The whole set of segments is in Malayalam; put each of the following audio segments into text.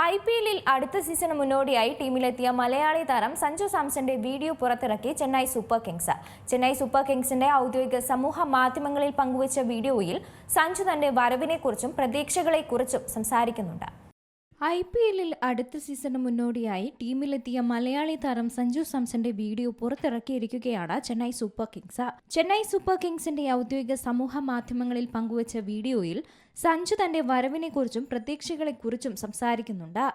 ഐ പി എല്ലിൽ അടുത്ത സീസണ് മുന്നോടിയായി ടീമിലെത്തിയ മലയാളി താരം സഞ്ജു സാംസന്റെ വീഡിയോ പുറത്തിറക്കി Chennai Super Kings. Chennai Super കിങ്സിന്റെ ഔദ്യോഗിക സമൂഹ മാധ്യമങ്ങളിൽ പങ്കുവച്ച വീഡിയോയിൽ സഞ്ജു തന്റെ വരവിനെക്കുറിച്ചും പ്രതീക്ഷകളെക്കുറിച്ചും സംസാരിക്കുന്നുണ്ട്. ഐ പി എല്ലിൽ അടുത്ത സീസണിന് മുന്നോടിയായി ടീമിലെത്തിയ മലയാളി താരം സഞ്ജു സാംസന്റെ video പുറത്തിറക്കിയിരിക്കുകയാണ് Chennai Super Kings. Chennai Super കിങ്സിന്റെ ഔദ്യോഗിക സമൂഹ മാധ്യമങ്ങളിൽ പങ്കുവച്ച വീഡിയോയിൽ സഞ്ജു തന്റെ വരവിനെക്കുറിച്ചും പ്രതീക്ഷകളെക്കുറിച്ചും സംസാരിക്കുന്നുണ്ട്.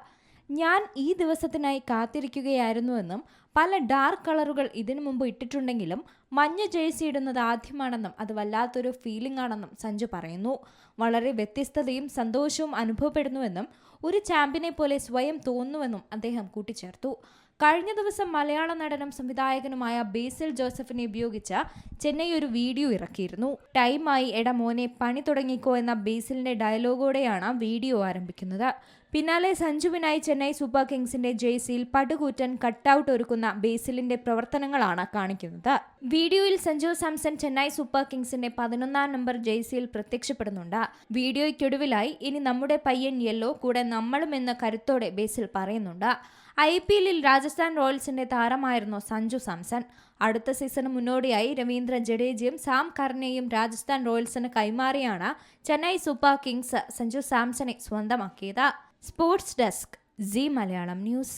ഞാൻ ഈ ദിവസത്തിനായി കാത്തിരിക്കുകയായിരുന്നുവെന്നും പല ഡാർക്ക് കളറുകൾ ഇതിനു മുമ്പ് ഇട്ടിട്ടുണ്ടെങ്കിലും മഞ്ഞ ജേഴ്സി ഇടുന്നത് ആദ്യമാണെന്നും അത് വല്ലാത്തൊരു ഫീലിംഗ് ആണെന്നും സഞ്ജു പറയുന്നു. വളരെ വ്യത്യസ്തതയും സന്തോഷവും അനുഭവപ്പെടുന്നുവെന്നും ഒരു ചാമ്പ്യനെ പോലെ സ്വയം തോന്നുന്നുവെന്നും അദ്ദേഹം കൂട്ടിച്ചേർത്തു. കഴിഞ്ഞ ദിവസം മലയാള നടനും സംവിധായകനുമായ ബേസിൽ ജോസഫിനെ ഉപയോഗിച്ച ചെന്നൈ ഒരു വീഡിയോ ഇറക്കിയിരുന്നു. ടൈമായി എട മോനെ പണി തുടങ്ങിക്കോ എന്ന ബേസിലിന്റെ ഡയലോഗോടെയാണ് വീഡിയോ ആരംഭിക്കുന്നത്. പിന്നാലെ സഞ്ജുവിനായി ചെന്നൈ സൂപ്പർ കിങ്സിന്റെ ജേഴ്സിയിൽ പടുകൂറ്റൻ കട്ടൌട്ട് ഒരുക്കുന്ന ബേസിലിന്റെ പ്രവർത്തനങ്ങളാണ് കാണിക്കുന്നത്. വീഡിയോയിൽ സഞ്ജു സാംസൺ ചെന്നൈ സൂപ്പർ കിങ്സിന്റെ പതിനൊന്നാം നമ്പർ ജേഴ്സിയിൽ പ്രത്യക്ഷപ്പെടുന്നുണ്ട്. വീഡിയോയ്ക്കൊടുവിലായി ഇനി നമ്മുടെ പയ്യൻ യെല്ലോ കൂടെ നമ്മളും എന്ന കരുത്തോടെ ബേസിൽ പറയുന്നുണ്ട്. ഐ പി എല്ലിൽ രാജസ്ഥാൻ റോയൽസിന്റെ താരമായിരുന്നു സഞ്ജു സാംസൺ. അടുത്ത സീസണ് മുന്നോടിയായി രവീന്ദ്ര ജഡേജയും സാം കർണയും രാജസ്ഥാൻ റോയൽസിന് കൈമാറിയാണ് ചെന്നൈ സൂപ്പർ കിങ്സ് സഞ്ജു സാംസണെ സ്വന്തമാക്കിയത്. Sports desk Zee Malayalam news.